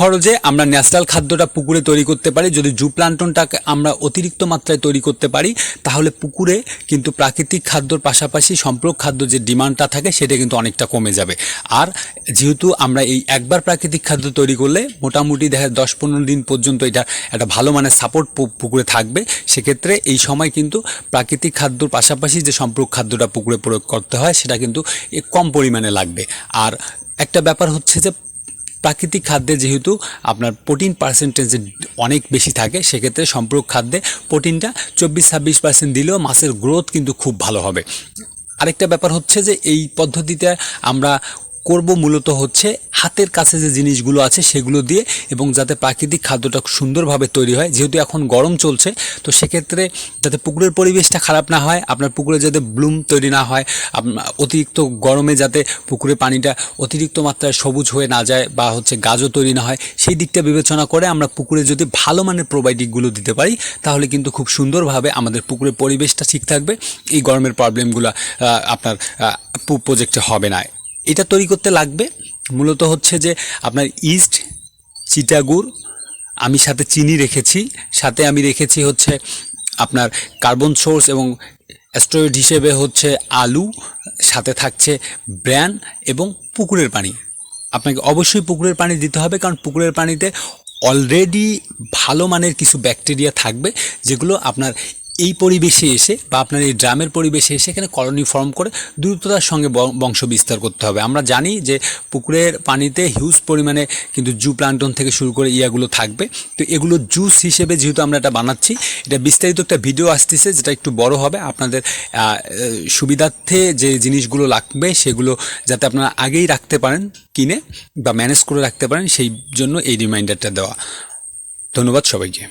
খরচে আমরা ন্যাচারাল খাদ্যটা পুকুরে তৈরি করতে পারি। যদি জু প্লান্টনটাকে আমরা অতিরিক্ত মাত্রায় তৈরি করতে পারি, তাহলে পুকুরে কিন্তু প্রাকৃতিক খাদ্যর পাশাপাশি সম্পূরক খাদ্য যে ডিমান্ডটা থাকে, সেটা কিন্তু অনেকটা কমে যাবে। আর যেহেতু আমরা এই একবার প্রাকৃতিক খাদ্য তৈরি করলে মোটামুটি দেখা দশ পনেরো দিন পর্যন্ত এটা একটা ভালো মানের সাপোর্ট পুকুরে থাকবে। সেক্ষেত্রে এই সময় কিন্তু প্রাকৃতিক খাদ্যর পাশাপাশি যে সম্পূরক খাদ্যটা পুকুরে প্রয়োগ করতে হয়, সেটা কিন্তু কম পরিমাণে লাগবে। আর একটা ব্যাপার হচ্ছে যে প্রাকৃতিক খাদ্যে যেহেতু আপনার প্রোটিন পার্সেন্টেজ অনেক বেশি থাকে, সেক্ষেত্রে সম্পূরক খাদ্যে প্রোটিনটা চব্বিশ, ছাব্বিশ পার্সেন্ট দিলেও মাছের গ্রোথ কিন্তু খুব ভালো হবে। আরেকটা ব্যাপার হচ্ছে যে এই পদ্ধতিতে আমরা করব মূলত হচ্ছে হাতের কাছে যে জিনিসগুলো আছে সেগুলো দিয়ে এবং যাতে প্রাকৃতিক খাদ্যটা সুন্দরভাবে তৈরি হয়। যেহেতু এখন গরম চলছে, তো সেক্ষেত্রে যাতে পুকুরের পরিবেশটা খারাপ না হয়, আপনার পুকুরে যাতে ব্লুম তৈরি না হয় অতিরিক্ত গরমে যাতে পুকুরে পানিটা অতিরিক্ত মাত্রায় সবুজ হয়ে না যায় বা হচ্ছে গাজও তৈরি না হয়, সেই দিকটা বিবেচনা করে আমরা পুকুরে যদি ভালো মানের প্রোবায়োটিকগুলো দিতে পারি, তাহলে কিন্তু খুব সুন্দরভাবে আমাদের পুকুরের পরিবেশটা ঠিক থাকবে। এই গরমের প্রবলেমগুলো আপনার প্রজেক্টে হবে না। এটা তৈরি করতে লাগবে। মূলত হচ্ছে যে আপনার ইস্ট চিটাগুড় আমি সাথে চিনি রেখেছি। সাথে আমি রেখেছি হচ্ছে আপনার কার্বন সোর্স এবং অ্যাস্ট্রয়েড হিসেবে হচ্ছে আলু, সাথে থাকছে ব্র্যান এবং পুকুরের পানি। আপনাকে অবশ্যই পুকুরের পানি দিতে হবে কারণ পুকুরের পানিতে অলরেডি ভালো মানের কিছু ব্যাকটেরিয়া থাকবে যেগুলো আপনার এই পরিবেশে এসে বা আপনার এই ড্রামের পরিবেশে এসে এখানে কলোনি ফর্ম করে দ্রুততার সঙ্গে বংশ বিস্তার করতে হবে। আমরা জানি যে পুকুরের পানিতে হিউজ পরিমাণে কিন্তু জু প্লান্টন থেকে শুরু করে ইয়াগুলো থাকবে। তো এগুলো জুস হিসেবে যেহেতু আমরা এটা বানাচ্ছি, এটা বিস্তারিত একটা ভিডিও আসতেছে যেটা একটু বড় হবে। আপনাদের সুবিধার্থে যে জিনিসগুলো লাগবে সেগুলো যাতে আপনারা আগেই রাখতে পারেন, কিনে বা ম্যানেজ করে রাখতে পারেন, সেই জন্য এই রিমাইন্ডারটা দেওয়া। ধন্যবাদ সবাইকে।